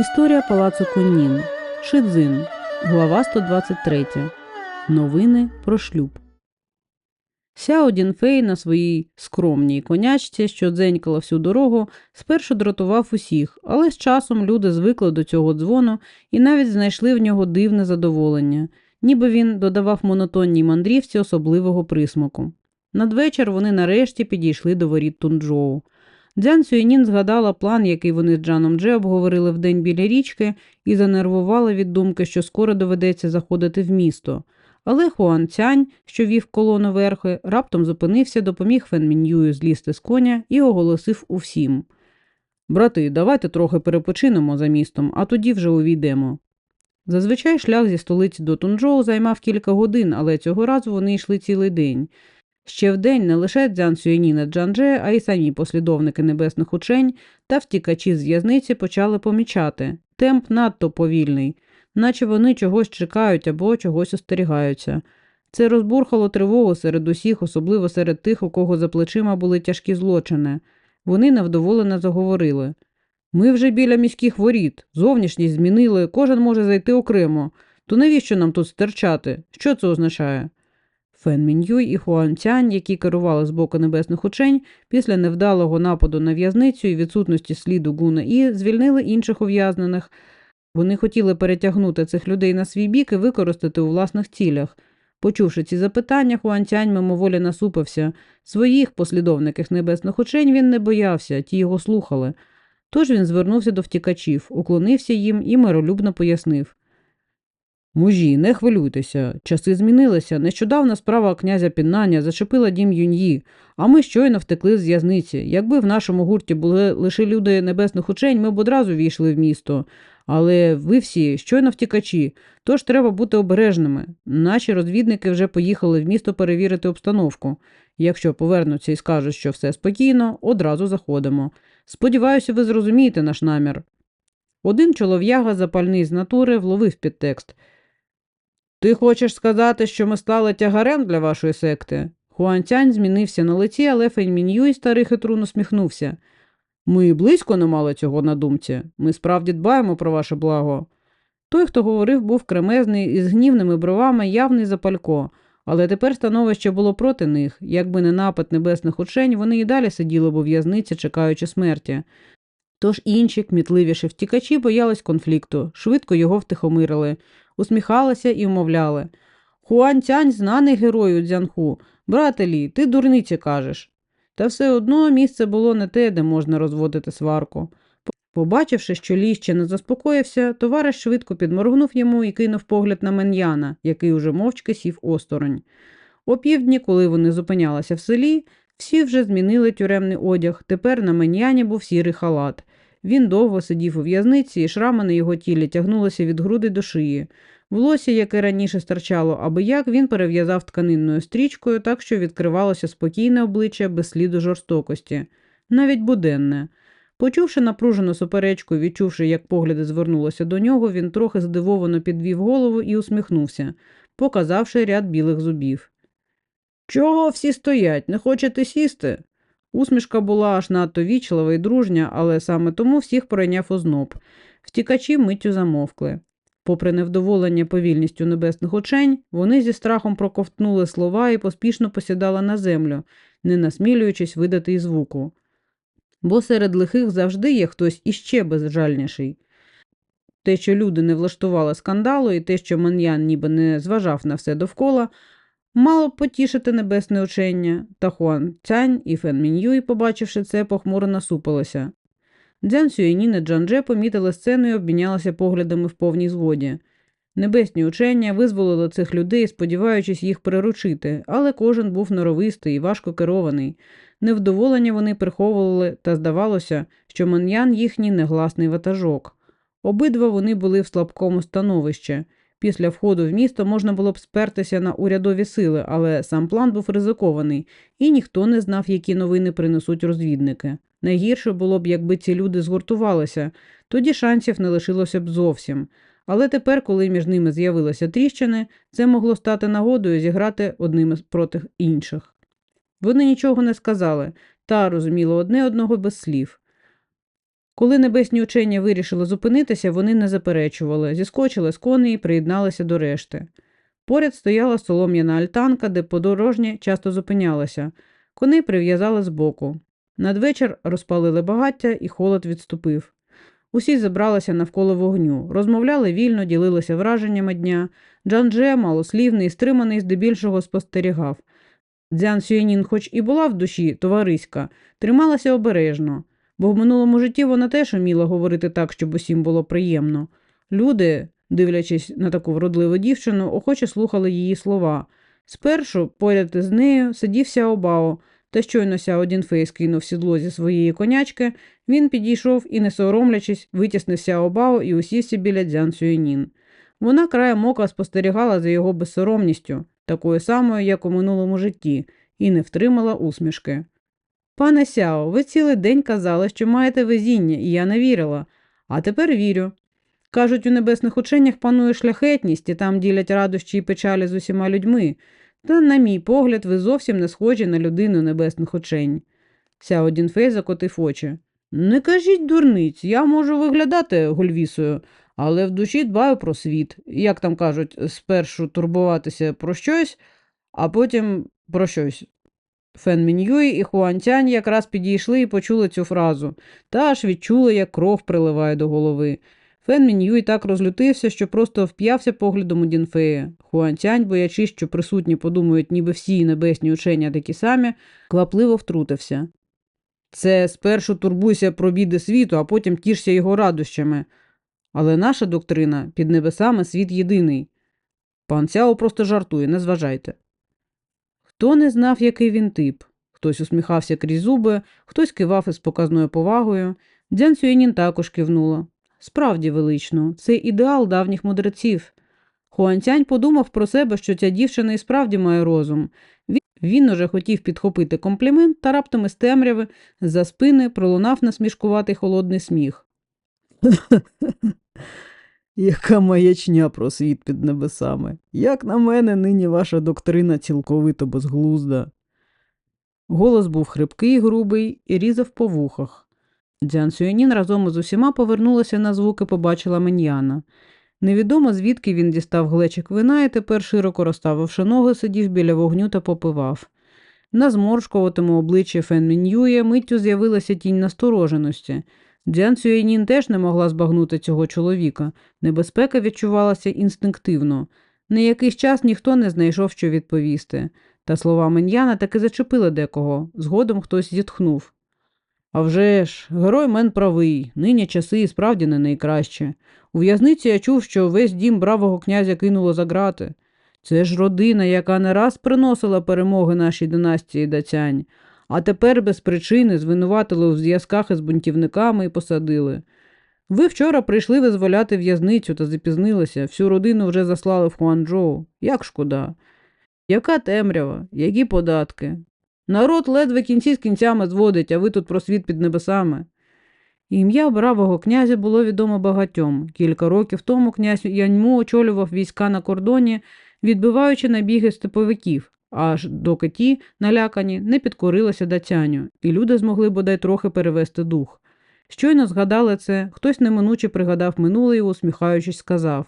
Історія палацу Куннін. Шидзин. Глава 123. Новини про шлюб. Сяо Дінфей на своїй скромній конячці, що дзенькала всю дорогу, спершу дратував усіх, але з часом люди звикли до цього дзвону і навіть знайшли в нього дивне задоволення, ніби він додавав монотонній мандрівці особливого присмаку. Надвечір вони нарешті підійшли до воріт Тунджоу. Дзян Сюєнін згадала план, який вони з Джаном Дже обговорили вдень біля річки, і занервувала від думки, що скоро доведеться заходити в місто. Але Хуан Цянь, що вів колону верхи, раптом зупинився, допоміг Фен Мін'юю злізти з коня і оголосив усім. Брати, давайте трохи перепочинемо за містом, а тоді вже увійдемо. Зазвичай шлях зі столиці до Тунджоу займав кілька годин, але цього разу вони йшли цілий день. Ще вдень не лише Дзян Сюєніна Джандже, а й самі послідовники небесних учень та втікачі з в'язниці почали помічати. Темп надто повільний, наче вони чогось чекають або чогось остерігаються. Це розбурхало тривогу серед усіх, особливо серед тих, у кого за плечима були тяжкі злочини. Вони невдоволено заговорили. Ми вже біля міських воріт, зовнішність змінили, кожен може зайти окремо. То навіщо нам тут стерчати? Що це означає? Фен Мін'юй і Хуан Цянь, які керували з боку небесних учень, після невдалого нападу на в'язницю і відсутності сліду Гуна І, звільнили інших ув'язнених. Вони хотіли перетягнути цих людей на свій бік і використати у власних цілях. Почувши ці запитання, Хуан Цянь мимоволі насупився. Своїх послідовників небесних учень він не боявся, ті його слухали. Тож він звернувся до втікачів, уклонився їм і миролюбно пояснив. Мужі, не хвилюйтеся, часи змінилися. Нещодавно справа князя Піннання зачепила дім Юньї, а ми щойно втекли з в'язниці. Якби в нашому гурті були лише люди небесних учень, ми б одразу війшли в місто. Але ви всі щойно втікачі, тож треба бути обережними. Наші розвідники вже поїхали в місто перевірити обстановку. Якщо повернуться і скажуть, що все спокійно, одразу заходимо. Сподіваюся, ви зрозумієте наш намір. Один чолов'яга, запальний з натури, вловив підтекст. Ти хочеш сказати, що ми стали тягарем для вашої секти? Хуанцянь змінився на лиці, але Феньмін'юй старий хитрун усміхнувся. Ми і близько не мали цього на думці. Ми справді дбаємо про ваше благо. Той, хто говорив, був кремезний із гнівними бровами, явний запалько, але тепер становище було проти них. Якби не напад небесних учень, вони і далі сиділи б у в'язниці, чекаючи смерті. Тож інші, кмітливіші втікачі, боялись конфлікту, швидко його втихомирили, усміхалися і вмовляли. Хуан Цянь знаний герой у дзянху. Брате Лі, ти дурниці кажеш. Та все одно місце було не те, де можна розводити сварку. Побачивши, що Лі ще не заспокоївся, товариш швидко підморгнув йому і кинув погляд на Мен'яна, який уже мовчки сів осторонь. О півдні, коли вони зупинялися в селі, всі вже змінили тюремний одяг, тепер на Мен'яні був сірий халат. Він довго сидів у в'язниці, і шрами на його тілі тягнулися від груди до шиї. Волосся, яке раніше стирчало аби як, він перев'язав тканинною стрічкою, так що відкривалося спокійне обличчя без сліду жорстокості, навіть буденне. Почувши напружену суперечку, відчувши, як погляди звернулися до нього, він трохи здивовано підвів голову і усміхнувся, показавши ряд білих зубів. Чого всі стоять? Не хочете сісти? Усмішка була аж надто вічлива і дружня, але саме тому всіх пройняв озноб. Втікачі миттю замовкли. Попри невдоволення повільністю небесних учень, вони зі страхом проковтнули слова і поспішно посідали на землю, не насмілюючись видати й звуку. Бо серед лихих завжди є хтось іще безжальніший. Те, що люди не влаштували скандалу, і те, що маньян ніби не зважав на все довкола, мало потішити небесне учення, та Хуан Цянь і Фен Мін'юй, побачивши це, похмуро насупилися. Дзян Сюєнін і Джандже помітили сцену і обмінялися поглядами в повній згоді. Небесні учення визволили цих людей, сподіваючись їх приручити, але кожен був норовистий і важко керований. Невдоволення вони приховували, та здавалося, що маньян їхній негласний ватажок. Обидва вони були в слабкому становищі. Після входу в місто можна було б спертися на урядові сили, але сам план був ризикований, і ніхто не знав, які новини принесуть розвідники. Найгірше було б, якби ці люди згуртувалися, тоді шансів не лишилося б зовсім. Але тепер, коли між ними з'явилися тріщини, це могло стати нагодою зіграти одним проти інших. Вони нічого не сказали, та розуміли одне одного без слів. Коли небесні учені вирішили зупинитися, вони не заперечували, зіскочили з коней і приєдналися до решти. Поряд стояла солом'яна альтанка, де подорожні часто зупинялися. Коней прив'язали збоку. Надвечір розпалили багаття, і холод відступив. Усі зібралися навколо вогню, розмовляли вільно, ділилися враженнями дня. Джан-Дже, малослівний, стриманий, здебільшого спостерігав. Дзян Сюєнін, хоч і була в душі товариська, трималася обережно, бо в минулому житті вона теж уміла говорити так, щоб усім було приємно. Люди, дивлячись на таку вродливу дівчину, охоче слухали її слова. Спершу, поряд із нею, сидів Сяобао, та щойно Сяо Дінфей скинув сідло зі своєї конячки, він підійшов і, не соромлячись, витіснив Сяобао і усівся біля Дзян Сюєнін. Вона краєм ока спостерігала за його безсоромністю, такою самою, як у минулому житті, і не втримала усмішки. Пане Сяо, ви цілий день казали, що маєте везіння, і я не вірила. А тепер вірю. Кажуть, у небесних ученнях панує шляхетність, і там ділять радощі і печалі з усіма людьми. Та, на мій погляд, ви зовсім не схожі на людину небесних учень. Сяо Дінфей закотив очі. Не кажіть дурниць, я можу виглядати гульвісою, але в душі дбаю про світ. Як там кажуть, спершу турбуватися про щось, а потім про щось. Фен Мін'юй і Хуан Тянь якраз підійшли і почули цю фразу, та аж відчули, як кров приливає до голови. Фен Мін'юй так розлютився, що просто вп'явся поглядом у Дінфея. Хуан Тянь, боячись, що присутні подумають, ніби всі небесні учення такі самі, квапливо втрутився. Це спершу турбуйся про біди світу, а потім тішся його радощами. Але наша доктрина під небесами світ єдиний. Пан Цяо просто жартує, не зважайте. Хто не знав, який він тип? Хтось усміхався крізь зуби, хтось кивав із показною повагою. Дзян Сюєнін також кивнула. Справді велично, це ідеал давніх мудреців. Хуанцянь подумав про себе, що ця дівчина і справді має розум. Він, уже хотів підхопити комплімент, та раптом із темряви з-за спини пролунав насмішкуватий холодний сміх. Яка маячня про світ під небесами. Як на мене, нині ваша доктрина цілковито безглузда. Голос був хрипкий, грубий і різав по вухах. Дзян Сюєнін разом із усіма повернулася на звуки, побачила Меньяна. Невідомо, звідки він дістав глечик вина і тепер, широко розставивши ноги, сидів біля вогню та попивав. На зморшкуватому обличчі Фен Мін'ює миттю з'явилася тінь настороженості. Дзян Сюєнін теж не могла збагнути цього чоловіка. Небезпека відчувалася інстинктивно. На якийсь час ніхто не знайшов, що відповісти. Та слова Меньяна таки зачепили декого. Згодом хтось зітхнув. А вже ж, герой мен правий, нині часи і справді не найкраще. У в'язниці я чув, що весь дім бравого князя кинуло за грати. Це ж родина, яка не раз приносила перемоги нашій династії дацянь, а тепер без причини звинуватили у зв'язках із бунтівниками і посадили. Ви вчора прийшли визволяти в'язницю та запізнилися, всю родину вже заслали в Хуанчжоу. Як шкода. Яка темрява, які податки? Народ ледве кінці з кінцями зводить, а ви тут про світ під небесами. Ім'я бравого князя було відомо багатьом. Кілька років тому князь Яньму очолював війська на кордоні, відбиваючи набіги степовиків, аж доки ті, налякані, не підкорилися дацяню, і люди змогли бодай трохи перевести дух. Щойно згадали це, хтось неминуче пригадав минуле і, усміхаючись, сказав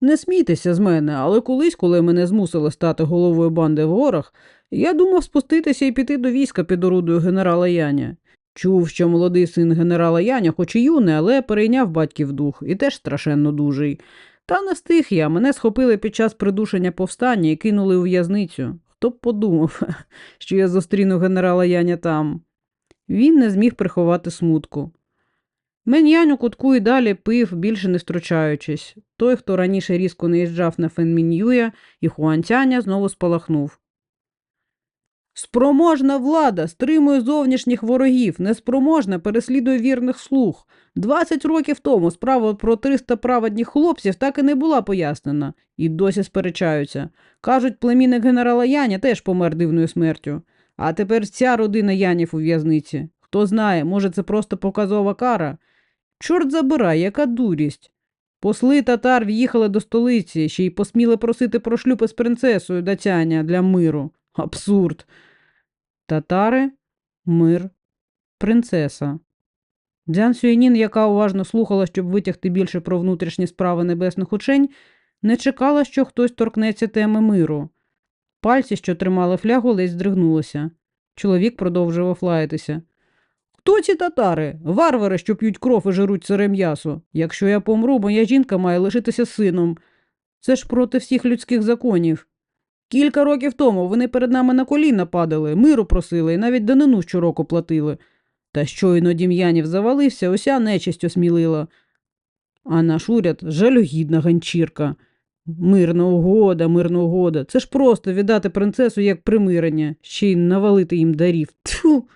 Не смійтеся з мене, але колись, коли мене змусили стати головою банди в горах, я думав спуститися і піти до війська під орудою генерала Яня. Чув, що молодий син генерала Яня, хоч і юний, але перейняв батьків дух і теж страшенно дужий. Та не встиг я, мене схопили під час придушення повстання і кинули у в'язницю. Хто б подумав, що я зустріну генерала Яня там. Він не зміг приховати смутку. Мен'янь у кутку і далі пив, більше не втручаючись. Той, хто раніше різко не їжджав на Фенмін'юя і Хуантяня, знову спалахнув. Спроможна влада стримує зовнішніх ворогів, неспроможна переслідує вірних слуг. Двадцять років тому справа про 300 праведних хлопців так і не була пояснена, і досі сперечаються. Кажуть, племінник генерала Яня теж помер дивною смертю. А тепер ця родина Янів у в'язниці. Хто знає, може, це просто показова кара. Чорт забирай, яка дурість. Посли татар в'їхали до столиці, ще й посміли просити про шлюб із принцесою Датяня для миру. Абсурд. Татари, мир, принцеса. Дзян Сюєнін, яка уважно слухала, щоб витягти більше про внутрішні справи небесних учень, не чекала, що хтось торкнеться теми миру. Пальці, що тримали флягу, ледь здригнулися. Чоловік продовжував лаятися. Хто ці татари? Варвари, що п'ють кров і жируть сире м'ясо. Якщо я помру, моя жінка має лишитися сином. Це ж проти всіх людських законів. Кілька років тому вони перед нами на коліна падали, миру просили і навіть данину щороку платили. Та щойно Дім'янів завалився, уся нечисть осмілила. А наш уряд жалюгідна ганчірка. Мирна угода, мирна угода. Це ж просто віддати принцесу як примирення, ще й навалити їм дарів. Тьфу!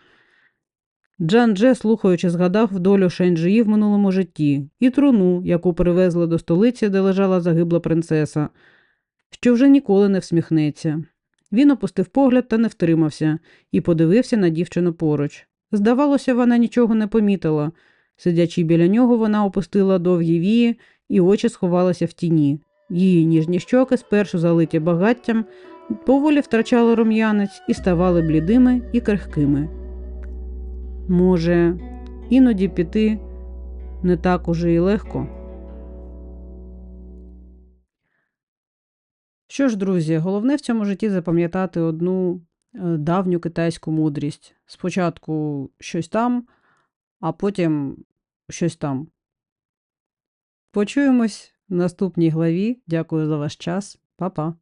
Джан Дже, слухаючи, згадав долю Шенджиї в минулому житті і труну, яку привезли до столиці, де лежала загибла принцеса, що вже ніколи не всміхнеться. Він опустив погляд та не втримався і подивився на дівчину поруч. Здавалося, вона нічого не помітила. Сидячи біля нього, вона опустила довгі вії, і очі сховалися в тіні. Її ніжні щоки, спершу залиті багаттям, поволі втрачали рум'янець і ставали блідими і крихкими. Може, іноді піти не так уже і легко. Що ж, друзі, головне в цьому житті запам'ятати одну е, давню китайську мудрість. Спочатку щось там, а потім щось там. Почуємось в наступній главі. Дякую за ваш час. Па-па.